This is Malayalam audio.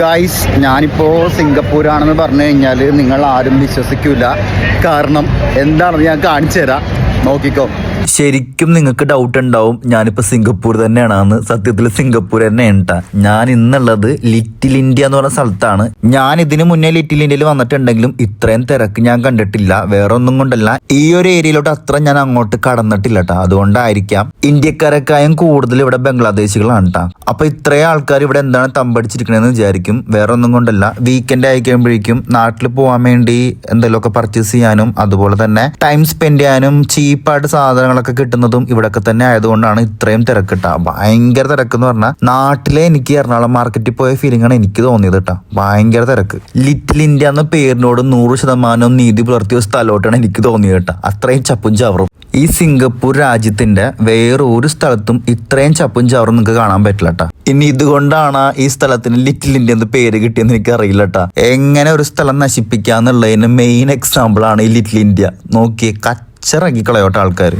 ഗായ്സ് ഞാനിപ്പോൾ സിംഗപ്പൂരാണെന്ന് പറഞ്ഞു കഴിഞ്ഞാൽ നിങ്ങൾ ആരും വിശ്വസിക്കില്ല കാരണം എന്താണെന്ന് ഞാൻ കാണിച്ചു തരാം നോക്കിക്കോ. ശരിക്കും നിങ്ങൾക്ക് ഡൗട്ട് ഉണ്ടാവും ഞാനിപ്പോൾ സിംഗപ്പൂർ തന്നെയാണെന്ന്. സത്യത്തിൽ സിംഗപ്പൂർ തന്നെ ഉണ്ടാ ഞാൻ ഇന്നുള്ളത് ലിറ്റിൽ ഇന്ത്യ എന്ന് പറഞ്ഞ സ്ഥലത്താണ്. ഞാൻ ഇതിനു മുന്നേ ലിറ്റിൽ ഇന്ത്യയിൽ വന്നിട്ടുണ്ടെങ്കിലും ഇത്രയും തിരക്ക് ഞാൻ കണ്ടിട്ടില്ല. വേറെ ഒന്നും കൊണ്ടല്ല. ഈ ഒരു ഏരിയയിലോട്ട് അത്ര ഞാൻ അങ്ങോട്ട് കടന്നിട്ടില്ല കേട്ടോ അതുകൊണ്ടായിരിക്കാം ഇന്ത്യക്കാരെക്കായും കൂടുതൽ ഇവിടെ ബംഗ്ലാദേശികളാണ് കേട്ടോ അപ്പൊ ഇത്രയും ആൾക്കാർ ഇവിടെ എന്താണ് തമ്പടിച്ചിരിക്കണെന്ന് വിചാരിക്കും. വേറെ ഒന്നും കൊണ്ടല്ല. വീക്കെൻഡ് ആയി കഴിയുമ്പോഴേക്കും നാട്ടിൽ പോകാൻ വേണ്ടി എന്തെങ്കിലുമൊക്കെ പർച്ചേസ് ചെയ്യാനും അതുപോലെ തന്നെ ടൈം സ്പെൻഡ് ചെയ്യാനും ചീപ്പായിട്ട് സാധനങ്ങളൊക്കെ കിട്ടുന്നതും ഇവിടൊക്കെ തന്നെ ആയതുകൊണ്ടാണ് ഇത്രയും തിരക്കിട്ട ഭയങ്കര തിരക്ക് എന്ന് പറഞ്ഞാൽ നാട്ടിലെ എനിക്ക് എറണാകുളം മാർക്കറ്റിൽ പോയ ഫീലിംഗ് ആണ് എനിക്ക് തോന്നിയത് ഭയങ്കര തിരക്ക്. ലിറ്റിൽ ഇന്ത്യ എന്ന പേരിനോട് നൂറ് ശതമാനം നീതി പുലർത്തിയ സ്ഥലോട്ടാണ് എനിക്ക് തോന്നിയത് കേട്ടാ അത്രയും ചപ്പും ചവറും. ഈ സിംഗപ്പൂർ രാജ്യത്തിന്റെ വേറെ ഒരു സ്ഥലത്തും ഇത്രയും ചപ്പും ചവറും നിങ്ങൾക്ക് കാണാൻ പറ്റില്ല കേട്ടോ ഇനി ഇതുകൊണ്ടാണ് ഈ സ്ഥലത്തിന് ലിറ്റിൽ ഇന്ത്യ എന്ന് പേര് കിട്ടിയെന്ന് എനിക്ക് അറിയില്ല. എങ്ങനെ ഒരു സ്ഥലം നശിപ്പിക്കാന്നുള്ളതിന് മെയിൻ എക്സാമ്പിൾ ആണ് ഈ ലിറ്റിൽ ഇന്ത്യ നോക്കിയേ കച്ചിറക്കി കളയോട്ടെ ആൾക്കാർ